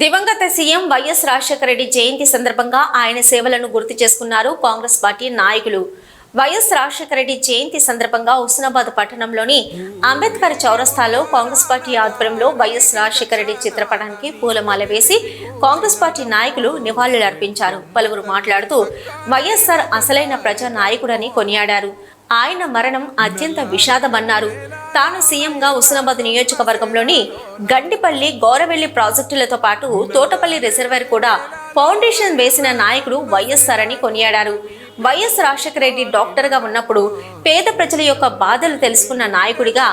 దివంగత CM YS Rajasekhara Reddy జయంతి సందర్భంగా ఆయన సేవలను గుర్తు చేసుకున్నారు కాంగ్రెస్ పార్టీ నాయకులు. వైఎస్ రాజశేఖర రెడ్డి జయంతి సందర్భంగా హుస్నాబాద్ పట్టణంలోని అంబేద్కర్ చౌరస్తాలో కాంగ్రెస్ పార్టీ ఆధ్వర్యంలో వైఎస్ రాజశేఖర రెడ్డి చిత్రపటానికి పూలమాల వేసి కాంగ్రెస్ పార్టీ నాయకులు నివాళులు అర్పించారు పలువురు మాట్లాడుతూ వైఎస్ఆర్ అసలైన ప్రజా నాయకుడని కొనియాడారు. ఆయన మరణం అత్యంత విషాదమన్నారు. తాను సీఎంగా హుస్నాబాద్ నియోజకవర్గంలోని గండిపల్లి గోరవెల్లి ప్రాజెక్టులతో పాటు తోటపల్లి రిజర్వర్ కూడా ఫౌండేషన్ వేసిన నాయకుడు వైఎస్ఆర్ అని కొనియాడారు. వైఎస్ రాజశేఖర రెడ్డి డాక్టర్గా ఉన్నప్పుడు పేద ప్రజల యొక్క బాధలు తెలుసుకున్న నాయకుడిగా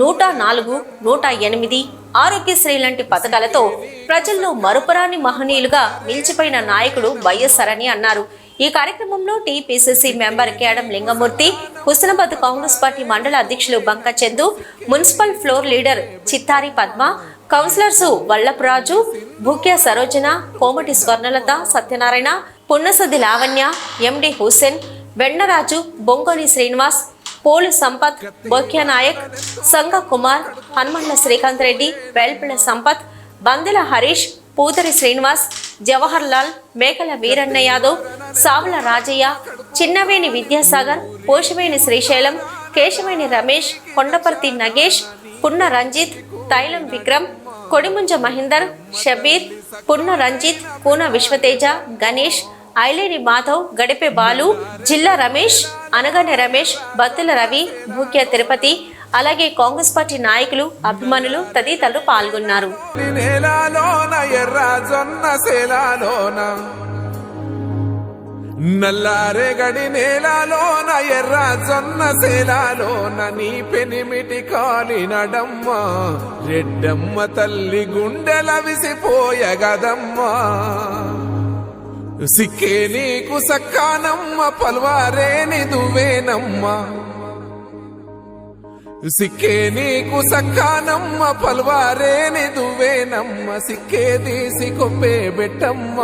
నూట నాలుగు నూట ఎనిమిది ఆరోగ్యశ్రీ లాంటి పథకాలతో ప్రజల్లో మరుపురాని మహనీయులుగా నిలిచిపోయిన నాయకుడు వైఎస్ఆర్ అని అన్నారు. ఈ కార్యక్రమంలో TPCC member Kedam Lingamurthy Husnabad Congress party mandal అధ్యక్షులు Banka Chandu municipal floor leader Chittari Padma councillors Vallapuraju Bhukya Sarojana Komati Swarnalatha Satyanarayana Punnasadi Lavanya MD Hussain Vennaraju Bongoni Srinivas Polu Sampath Bokya Nayak Sanga Kumar Hanumandla Srikanth Reddy వేల్పిళ్ళ Sampath బందెల హరీష్ పూతరి శ్రీనివాస్ జవహర్ లాల్ మేకల వీరన్న యాదవ్ సావుల రాజయ్య చిన్నవేణి విద్యాసాగర్ పోషవేణి శ్రీశైలం కేశవేణి రమేష్ కొండపర్తి నగేష్ పున్న రంజిత్ తైలం విక్రమ్ కొడిముంజ మహేందర్ షబీర్ పున్న రంజిత్ కూన విశ్వతేజ గణేష్ ఐలేని మాధవ్ గడిపే బాలు జిల్లా రమేష్ అనగనే రమేష్ బత్తుల రవి భూక్య తిరుపతి అలాగే Congress party నాయకులు అభిమానులు తదితరులు పాల్గొన్నారు. నల్లారెగడి నేలలోన ఎర్ర జొన్న శిలాలోన నీ పెనిమిటి కాలి నడమ్మ. రెడ్డమ్మ తల్లి గుండెల విసిపోయగదమ్మా సిక్కే నీకు సక్కానమ్మ పల్వారేని దువేనమ్మా సిక్కే నీకు సక్కానమ్మ పల్వారేని దువ్వేనమ్మ సిక్కే తీసి కొప్పే బెట్టమ్మ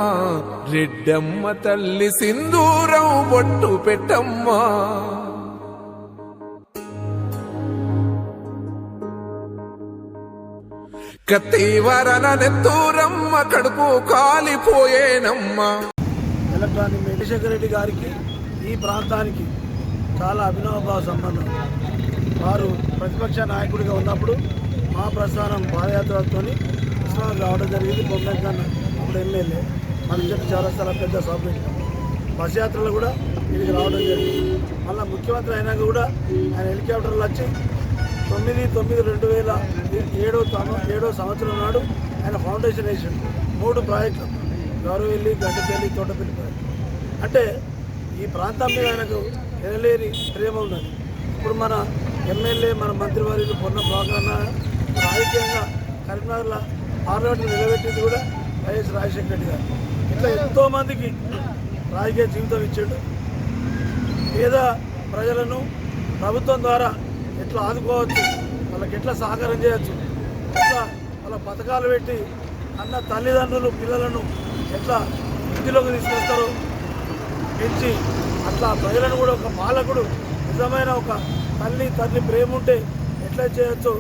రెడ్డమ్మ తల్లి సింధూరం బొట్టు పెట్టమ్మా. కత్తివరన నెత్తూరమ్మ కడుపు కాలిపోయేనమ్మా. ఎలక్ట్రానిక్ చంద్రశేఖర్ రెడ్డి గారికి ఈ ప్రాంతానికి చాలా అభినవభావ సంబంధం. వారు ప్రతిపక్ష నాయకుడిగా ఉన్నప్పుడు మా ప్రస్థానం పాదయాత్రతో కృష్ణాకు రావడం జరిగింది. బొమ్మకన్న అప్పుడు ఎమ్మెల్యే. మన చెప్పి చాలా పెద్ద సభ్యుడు. బస్ యాత్రలు కూడా ఇక్కడికి రావడం జరిగింది. మళ్ళీ ముఖ్యమంత్రి అయినాక కూడా ఆయన హెలికాప్టర్లు వచ్చి తొమ్మిది తొమ్మిది రెండు వేల ఏడో ఏడో సంవత్సరం నాడు ఆయన ఫౌండేషన్ వేసిండు. మూడు ప్రాజెక్టులు. గౌరవెల్లి గడ్డపల్లి తోటపల్లి ప్రాజెక్టు. అంటే ఈ ప్రాంతం మీద ఆయనకు ఎనలేని ప్రేమ ఉన్నది. ఇప్పుడు మన ఎమ్మెల్యే మన మంత్రివర్యులు పొన్న ప్రోగ్రామ్ రాజకీయంగా కరీంనగర్లో పార్లమెంట్ నిలబెట్టింది కూడా వైఎస్ రాజశేఖర రెడ్డి గారు. ఇట్లా ఎంతోమందికి రాజకీయ జీవితం ఇచ్చాడు. పేద ప్రజలను ప్రభుత్వం ద్వారా ఎట్లా ఆదుకోవచ్చు వాళ్ళకి ఎట్లా సహకారం చేయొచ్చు ఎట్లా వాళ్ళ పథకాలు పెట్టి అన్న తల్లిదండ్రులు పిల్లలను ఎట్లా వృద్ధిలోకి తీసుకొస్తారో పెంచి అట్లా ప్రజలను కూడా ఒక పాలకుడు నిజమైన ఒక తల్లి తల్లి ప్రేమ ఉంటే ఎట్లా చేయొచ్చో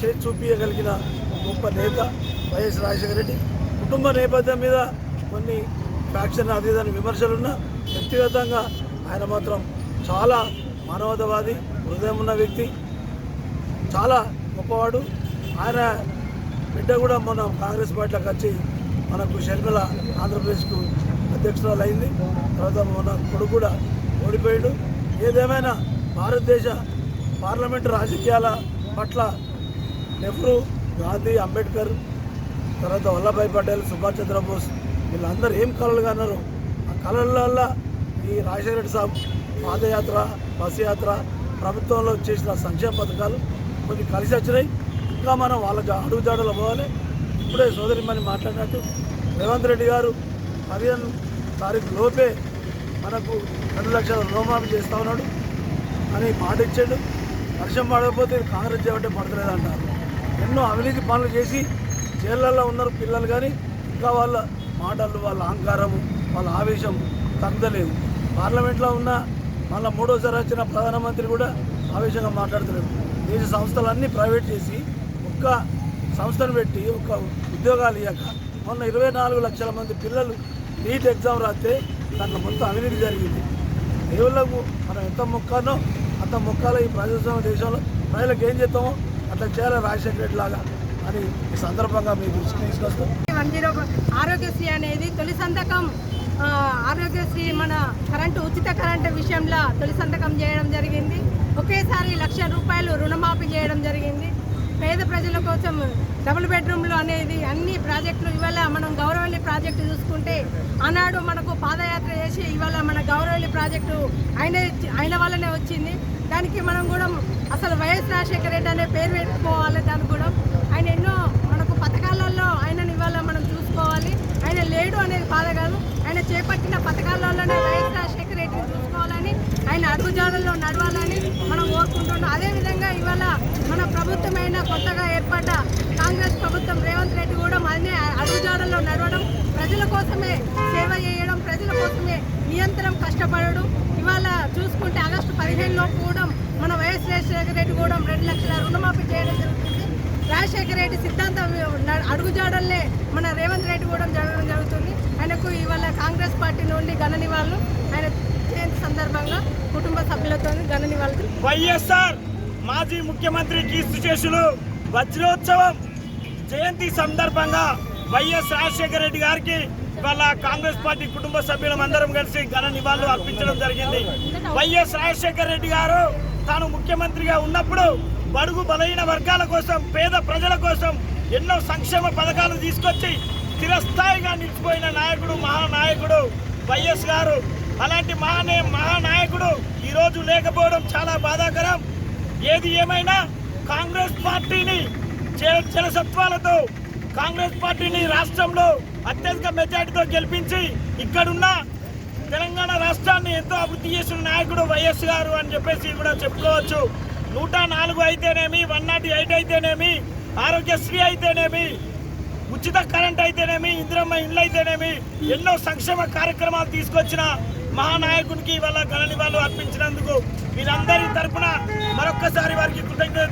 చేసి చూపించగలిగిన గొప్ప నేత వైఎస్ రాజశేఖర రెడ్డి. కుటుంబ నేపథ్యం మీద కొన్ని ఫ్యాక్షన్ అదేదని విమర్శలున్నా వ్యక్తిగతంగా ఆయన మాత్రం చాలా మానవతావాది హృదయం ఉన్న వ్యక్తి చాలా గొప్పవాడు. ఆయన బిడ్డ కూడా మన కాంగ్రెస్ పార్టీలోకి వచ్చి మనకు షర్మిల ఆంధ్రప్రదేశ్కు అధ్యక్షురాలు అయింది తర్వాత మన కొడుకు కూడా ఓడిపోయాడు. ఏదేమైనా భారతదేశ పార్లమెంటు రాజకీయాల పట్ల నెహ్రూ గాంధీ అంబేద్కర్ తర్వాత వల్లభాయ్ పటేల్ సుభాష్ చంద్రబోస్ వీళ్ళందరూ ఏం కళలు కన్నారు ఆ కళల ఈ రాజశేఖర రెడ్డి సాబ్ పాదయాత్ర బస్సు యాత్ర ప్రభుత్వంలో చేసిన సంక్షేమ పథకాలు కొన్ని కలిసి వచ్చినాయి. ఇంకా మనం వాళ్ళ అడుగు అడుగుజాడలో పోవాలి. ఇప్పుడే సోదరి మని మాట్లాడినట్టు రేవంత్ రెడ్డి గారు పదిహేను తారీఖు లోపే మనకు రెండు లక్షల రుణమాఫీ చేస్తా ఉన్నాడు. అని మాట ఇచ్చాడు. వర్షం పడకపోతే కాంగ్రెస్ చేయబట్టే పడతలేదు అంటారు ఎన్నో అవినీతి పనులు చేసి జైళ్ళల్లో ఉన్నారు పిల్లలు కానీ ఇంకా వాళ్ళ మాటలు వాళ్ళ అహంకారము వాళ్ళ ఆవేశం తగ్గలేదు. పార్లమెంట్లో ఉన్న మళ్ళీ మూడోసారి వచ్చిన ప్రధానమంత్రి కూడా ఆవేశంగా మాట్లాడుతున్నారు. దేశ సంస్థలన్నీ ప్రైవేట్ చేసి ఒక్క సంస్థను పెట్టి ఒక్క ఉద్యోగాలు ఇవ్వక మొన్న ఇరవై నాలుగు లక్షల మంది పిల్లలు నీట్ ఎగ్జామ్ రాస్తే దాంట్లో మొత్తం అవినీతి జరిగింది. దేవుళ్ళకు మనం ఎంత మొక్కానో అంత మొక్కలు ఈ ప్రజాస్వామ్య దేశంలో ప్రజలకు ఏం చేస్తామో అట్లా చేయాలి రాజశేఖర రెడ్డి లాగా అని ఈ సందర్భంగా మీ దృష్టికి తీసుకొస్తాం. వన్ జీరో ఆరోగ్యశ్రీ అనేది తొలి సంతకం. ఆరోగ్యశ్రీ మన కరెంటు ఉచిత కరెంటు విషయంలో తొలి సంతకం చేయడం జరిగింది. ఒకేసారి లక్ష రూపాయలు రుణమాఫీ చేయడం జరిగింది. పేద ప్రజల కోసం డబుల్ బెడ్రూమ్లు అనేది అన్ని ప్రాజెక్టులు ఇవాళ మనం గౌరవల్లి ప్రాజెక్టు చూసుకుంటే ఆనాడు మనకు పాదయాత్ర చేసి ఇవాళ మన గౌరవల్లి ప్రాజెక్టు ఆయన ఆయన వల్లనే వచ్చింది. దానికి మనం కూడా అసలు వైఎస్ రాజశేఖర రెడ్డి అనే పేరు పెట్టుకోవాలి దానికి కూడా. ఆయన ఎన్నో మనకు పథకాలలో ఆయనని ఇవాళ మనం చూసుకోవాలి. ఆయన లేడు అనేది బాధ కాదు. ఆయన చేపట్టిన పథకాలలోనే వైఎస్ రాజశేఖర రెడ్డిని చూసుకోవాలని ఆయన అడుగుజాడల్లో నడవాలని మనం కోరుకుంటున్నాం. అదేవిధంగా ఇవాళ మన ప్రభుత్వమైన కొత్తగా ఏర్పడ్డ కాంగ్రెస్ ప్రభుత్వం రేవంత్ రెడ్డి కూడా అదే అడుగుజాడల్లో నడవడం ప్రజల కోసమే సేవ చేయడం ప్రజల కోసమే నిరంతరం కష్టపడడం. ఇవాళ చూసుకుంటే ఆగస్టు పదిహేను లోపు కూడా మన వైఎస్ రాజశేఖర రెడ్డి కూడా రెండు లక్షల రుణమాఫీ చేయడం జరుగుతుంది. రాజశేఖర రెడ్డి సిద్ధాంతం అడుగుజాడల్లే మన రేవంత్ రెడ్డి కూడా జరగడం జరుగుతుంది. ఆయనకు ఇవాళ కాంగ్రెస్ పార్టీ నుండి ఘన నివాళులు. ఆయన జయంతి సందర్భంగా కుటుంబ సభ్యులతో ఘన నివాళులు. వైఎస్ఆర్ మాజీ ముఖ్యమంత్రి కీర్తిశేషులు వజ్రోత్సవం జయంతి సందర్భంగా వైఎస్ రాజశేఖర రెడ్డి గారికి ఇవాళ కాంగ్రెస్ పార్టీ కుటుంబ సభ్యులం అందరం కలిసి ఘన నివాళులు అర్పించడం జరిగింది. వైఎస్ రాజశేఖర రెడ్డి గారు తాను ముఖ్యమంత్రిగా ఉన్నప్పుడు బడుగు బలహీన వర్గాల కోసం పేద ప్రజల కోసం ఎన్నో సంక్షేమ పథకాలు తీసుకొచ్చి స్థిరస్థాయిగా నిలిచిపోయిన నాయకుడు మహానాయకుడు వైఎస్ గారు అలాంటి మహానే మహానాయకుడు ఈరోజు లేకపోవడం చాలా బాధాకరం. ఏది ఏమైనా కాంగ్రెస్ పార్టీని చే- కాంగ్రెస్ పార్టీని రాష్ట్రంలో అత్యధిక మెజార్టీతో గెలిపించి ఇక్కడున్న తెలంగాణ రాష్ట్రాన్ని ఎంతో అభివృద్ధి చేసిన నాయకుడు వైఎస్ గారు అని చెప్పేసి కూడా చెప్పుకోవచ్చు. నూట నాలుగు అయితేనేమి వన్ నాట్ ఎయిట్ అయితేనేమి ఆరోగ్యశ్రీ అయితేనేమి ఉచిత కరెంట్ అయితేనేమి ఇందిరమ్మ ఇండ్లు అయితేనేమి ఎన్నో సంక్షేమ కార్యక్రమాలు తీసుకొచ్చిన మహానాయకునికి ఇవాళ ఘన నివాళులు అర్పించినందుకు వీరందరి తరపున మరొక్కసారి వారికి కృతజ్ఞత